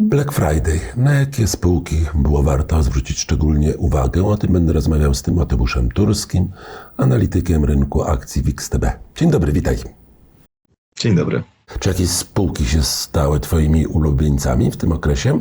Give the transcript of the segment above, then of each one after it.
Black Friday. Na jakie spółki było warto zwrócić szczególnie uwagę? O tym będę rozmawiał z Tymoteuszem Turskim, analitykiem rynku akcji WIX-TB. Dzień dobry, witaj. Dzień dobry. Czy jakieś spółki się stały Twoimi ulubieńcami w tym okresie?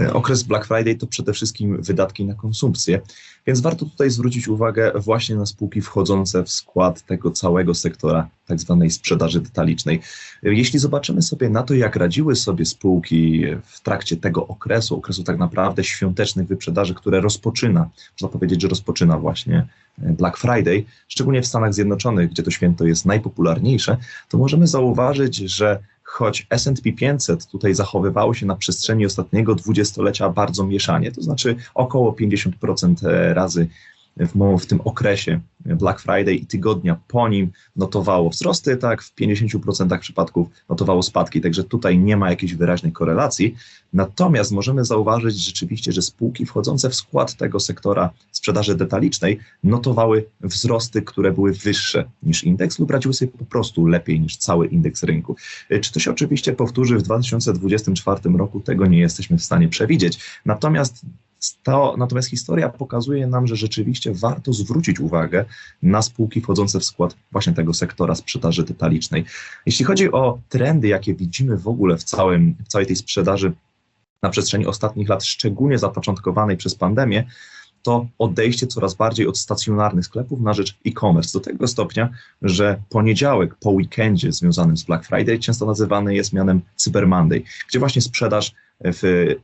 E, Okres Black Friday to przede wszystkim wydatki na konsumpcję, więc warto tutaj zwrócić uwagę właśnie na spółki wchodzące w skład tego całego sektora tak zwanej sprzedaży detalicznej. E, Jeśli zobaczymy sobie na to, jak radziły sobie spółki w trakcie tego okresu, okresu tak naprawdę świątecznych wyprzedaży, które rozpoczyna, można powiedzieć, że rozpoczyna właśnie e, Black Friday, szczególnie w Stanach Zjednoczonych, gdzie to święto jest najpopularniejsze, to możemy zauważyć, że choć S&P 500 tutaj zachowywało się na przestrzeni ostatniego dwudziestolecia bardzo mieszanie, to znaczy około 50% razy w, w tym okresie Black Friday i tygodnia po nim notowało wzrosty, tak w 50% przypadków notowało spadki, także tutaj nie ma jakiejś wyraźnej korelacji. Natomiast możemy zauważyć rzeczywiście, że spółki wchodzące w skład tego sektora sprzedaży detalicznej notowały wzrosty, które były wyższe niż indeks lub radziły sobie po prostu lepiej niż cały indeks rynku. Czy to się oczywiście powtórzy w 2024 roku, tego nie jesteśmy w stanie przewidzieć. Natomiast to, natomiast historia pokazuje nam, że rzeczywiście warto zwrócić uwagę na spółki wchodzące w skład właśnie tego sektora sprzedaży detalicznej. Jeśli chodzi o trendy, jakie widzimy w ogóle w, całym, w całej tej sprzedaży na przestrzeni ostatnich lat, szczególnie zapoczątkowanej przez pandemię, to odejście coraz bardziej od stacjonarnych sklepów na rzecz e-commerce. Do tego stopnia, że poniedziałek po weekendzie związanym z Black Friday często nazywany jest mianem Cyber Monday, gdzie właśnie sprzedaż w,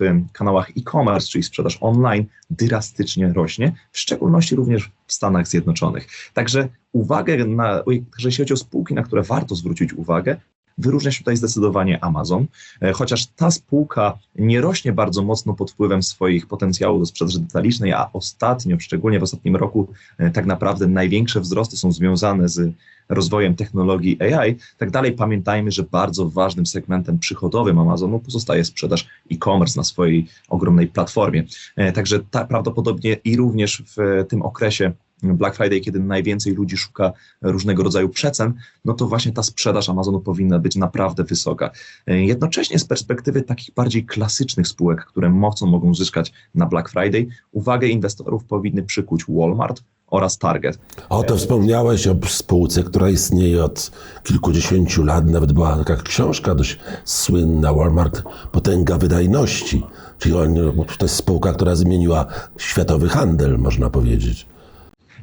w kanałach e-commerce, czyli sprzedaż online, drastycznie rośnie, w szczególności również w Stanach Zjednoczonych. Także uwagę na, także chodzi o spółki, na które warto zwrócić uwagę, Wyróżnia się tutaj zdecydowanie Amazon, e, chociaż ta spółka nie rośnie bardzo mocno pod wpływem swoich potencjałów do sprzedaży detalicznej, a ostatnio, szczególnie w ostatnim roku, e, tak naprawdę największe wzrosty są związane z rozwojem technologii AI. Tak dalej pamiętajmy, że bardzo ważnym segmentem przychodowym Amazonu pozostaje sprzedaż e-commerce na swojej ogromnej platformie. E, Także ta, prawdopodobnie i również w tym okresie Black Friday, kiedy najwięcej ludzi szuka różnego rodzaju przecen, no to właśnie ta sprzedaż Amazonu powinna być naprawdę wysoka. E, Jednocześnie z perspektywy takich bardziej klasycznych spółek, które mocno mogą zyskać na Black Friday, uwagę inwestorów powinny przykuć Walmart oraz Target. O, to wspomniałeś o spółce, która istnieje od kilkudziesięciu lat. Nawet była taka książka dość słynna, Walmart, Potęga Wydajności. Czyli to jest spółka, która zmieniła światowy handel, można powiedzieć.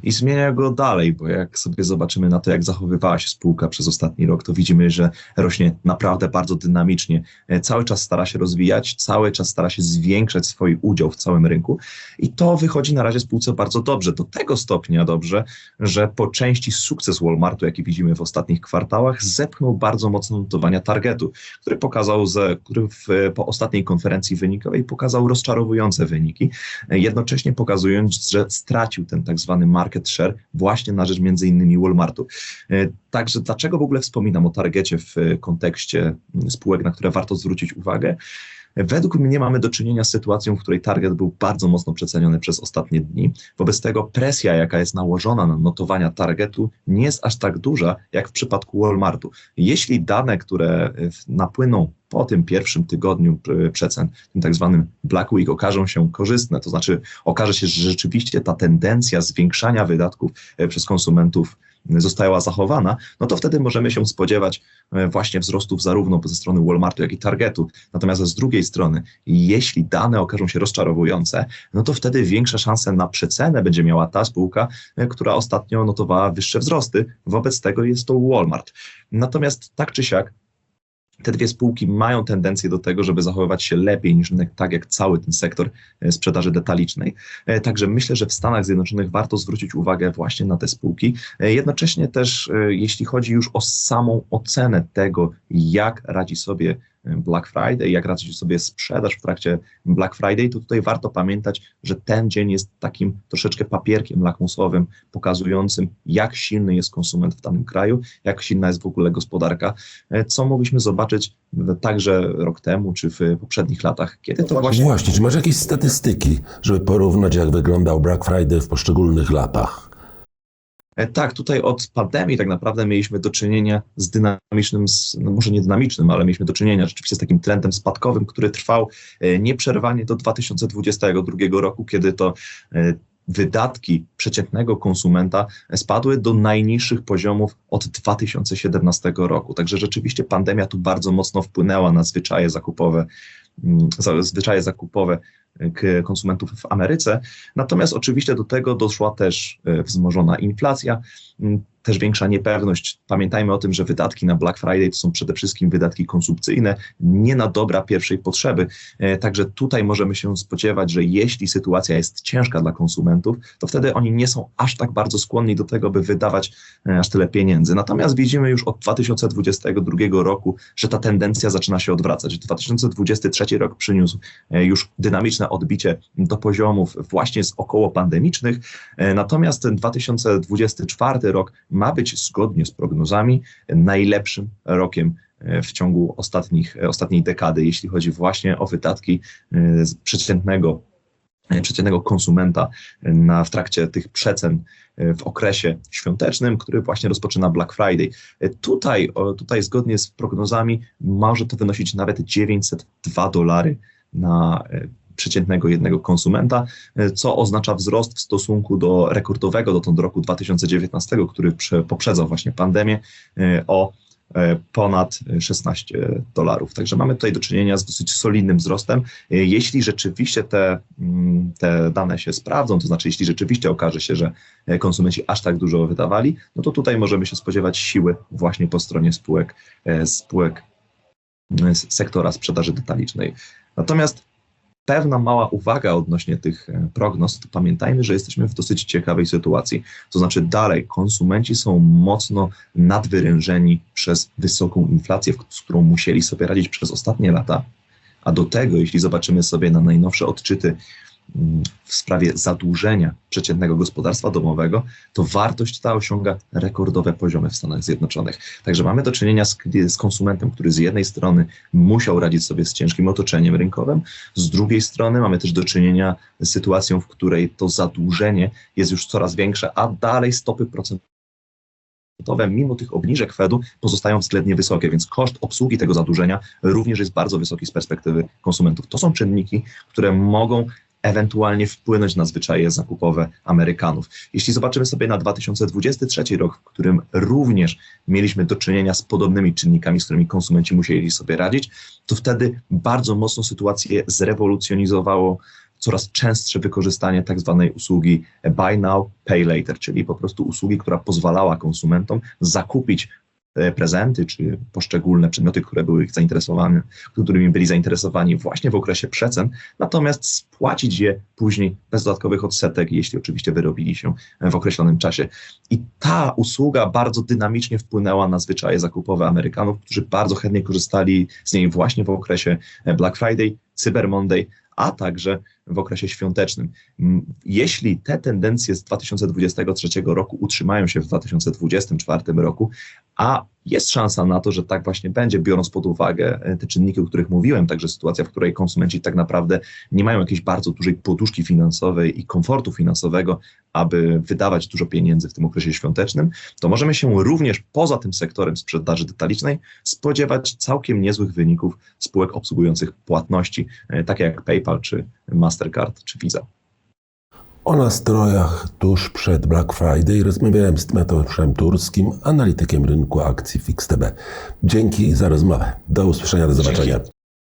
I zmienia go dalej, bo jak sobie zobaczymy na to, jak zachowywała się spółka przez ostatni rok, to widzimy, że rośnie naprawdę bardzo dynamicznie. E, Cały czas stara się rozwijać, cały czas stara się zwiększać swój udział w całym rynku i to wychodzi na razie spółce bardzo dobrze. Do tego stopnia dobrze, że po części sukces Walmartu, jaki widzimy w ostatnich kwartałach, zepchnął bardzo mocno notowania targetu, który pokazał, ze, który w, po ostatniej konferencji wynikowej pokazał rozczarowujące wyniki, e, jednocześnie pokazując, że stracił ten tak zwany market share właśnie na rzecz między innymi Walmartu. E, Także dlaczego w ogóle wspominam o targecie w e, kontekście spółek, na które warto zwrócić uwagę? Według mnie mamy do czynienia z sytuacją, w której target był bardzo mocno przeceniony przez ostatnie dni. Wobec tego presja, jaka jest nałożona na notowania targetu, nie jest aż tak duża, jak w przypadku Walmartu. Jeśli dane, które e, napłyną po tym pierwszym tygodniu e, przecen, tym tak zwanym Black Week, okażą się korzystne, to znaczy okaże się, że rzeczywiście ta tendencja zwiększania wydatków e, przez konsumentów została zachowana, no to wtedy możemy się spodziewać e, właśnie wzrostów zarówno ze strony Walmartu, jak i Targetu. Natomiast z drugiej strony, jeśli dane okażą się rozczarowujące, no to wtedy większe szanse na przecenę będzie miała ta spółka, e, która ostatnio notowała wyższe wzrosty. Wobec tego jest to Walmart. Natomiast tak czy siak, te dwie spółki mają tendencję do tego, żeby zachowywać się lepiej niż tak jak cały ten sektor e, sprzedaży detalicznej. E, Także myślę, że w Stanach Zjednoczonych warto zwrócić uwagę właśnie na te spółki. E, Jednocześnie też, jeśli chodzi już o samą ocenę tego, jak radzi sobie Black Friday, jak radzi sobie sprzedaż w trakcie Black Friday, to tutaj warto pamiętać, że ten dzień jest takim troszeczkę papierkiem lakmusowym, pokazującym, jak silny jest konsument w danym kraju, jak silna jest w ogóle gospodarka, e, co mogliśmy zobaczyć w- także rok temu, czy w poprzednich latach, kiedy to właśnie Właśnie, czy masz jakieś statystyki, żeby porównać, jak wyglądał Black Friday w poszczególnych latach? E, Tak, tutaj od pandemii tak naprawdę mieliśmy do czynienia z dynamicznym, no może nie dynamicznym, ale mieliśmy do czynienia rzeczywiście z takim trendem spadkowym, który trwał e, nieprzerwanie do 2022 roku, kiedy to e, wydatki przeciętnego konsumenta spadły do najniższych poziomów od 2017 roku. Także rzeczywiście pandemia tu bardzo mocno wpłynęła na zwyczaje zakupowe, mm, za- zwyczaje zakupowe konsumentów w Ameryce. Natomiast oczywiście do tego doszła też e, wzmożona inflacja, m, też większa niepewność. Pamiętajmy o tym, że wydatki na Black Friday to są przede wszystkim wydatki konsumpcyjne, nie na dobra pierwszej potrzeby. E, Także tutaj możemy się spodziewać, że jeśli sytuacja jest ciężka dla konsumentów, to wtedy oni nie są aż tak bardzo skłonni do tego, by wydawać e, aż tyle pieniędzy. Natomiast widzimy już od 2022 roku, że ta tendencja zaczyna się odwracać. 2023 rok przyniósł e, już dynamiczne odbicie do poziomów właśnie z około pandemicznych, natomiast ten 2024 rok ma być zgodnie z prognozami najlepszym rokiem e, w ciągu ostatnich, e, ostatniej dekady, jeśli chodzi właśnie o wydatki e, przeciętnego przeciętnego konsumenta na, w trakcie tych przecen w okresie świątecznym, który właśnie rozpoczyna Black Friday. Tutaj, tutaj zgodnie z prognozami może to wynosić nawet 902 dolary na przeciętnego jednego konsumenta, e, co oznacza wzrost w stosunku do rekordowego dotąd roku 2019, który prze, poprzedzał właśnie pandemię, e, o e, ponad 16 dolarów. Także mamy tutaj do czynienia z dosyć solidnym wzrostem. Jeśli rzeczywiście te, mm, te dane się sprawdzą, to znaczy jeśli rzeczywiście okaże się, że konsumenci aż tak dużo wydawali, no to tutaj możemy się spodziewać siły właśnie po stronie spółek, spółek sektora sprzedaży detalicznej. Natomiast pewna mała uwaga odnośnie tych e, prognoz, to pamiętajmy, że jesteśmy w dosyć ciekawej sytuacji. To znaczy dalej konsumenci są mocno nadwyrężeni przez wysoką inflację, z którą musieli sobie radzić przez ostatnie lata. A do tego, jeśli zobaczymy sobie na najnowsze odczyty w sprawie zadłużenia przeciętnego gospodarstwa domowego, to wartość ta osiąga rekordowe poziomy w Stanach Zjednoczonych. Także mamy do czynienia z, z konsumentem, który z jednej strony musiał radzić sobie z ciężkim otoczeniem rynkowym, z drugiej strony mamy też do czynienia z sytuacją, w której to zadłużenie jest już coraz większe, a dalej stopy procentowe mimo tych obniżek Fedu pozostają względnie wysokie, więc koszt obsługi tego zadłużenia również jest bardzo wysoki z perspektywy konsumentów. To są czynniki, które mogą ewentualnie wpłynąć na zwyczaje zakupowe Amerykanów. Jeśli zobaczymy sobie na 2023 rok, w którym również mieliśmy do czynienia z podobnymi czynnikami, z którymi konsumenci musieli sobie radzić, to wtedy bardzo mocno sytuację zrewolucjonizowało coraz częstsze wykorzystanie tak zwanej usługi buy now, pay later, czyli po prostu usługi, która pozwalała konsumentom zakupić prezenty czy poszczególne przedmioty, które były ich zainteresowane, którymi byli zainteresowani właśnie w okresie przecen, natomiast spłacić je później bez dodatkowych odsetek, jeśli oczywiście wyrobili się w określonym czasie. I ta usługa bardzo dynamicznie wpłynęła na zwyczaje zakupowe Amerykanów, którzy bardzo chętnie korzystali z niej właśnie w okresie Black Friday, Cyber Monday, a także w okresie świątecznym. Jeśli te tendencje z 2023 roku utrzymają się w 2024 roku, a jest szansa na to, że tak właśnie będzie, biorąc pod uwagę e, te czynniki, o których mówiłem, także sytuacja, w której konsumenci tak naprawdę nie mają jakiejś bardzo dużej poduszki finansowej i komfortu finansowego, aby wydawać dużo pieniędzy w tym okresie świątecznym, to możemy się również poza tym sektorem sprzedaży detalicznej spodziewać całkiem niezłych wyników spółek obsługujących płatności, e, takie jak PayPal, czy Mastercard, czy Visa. O nastrojach tuż przed Black Friday rozmawiałem z Mateuszem Turskim, analitykiem rynku akcji FixTB. Dzięki za rozmowę. Do usłyszenia, do zobaczenia.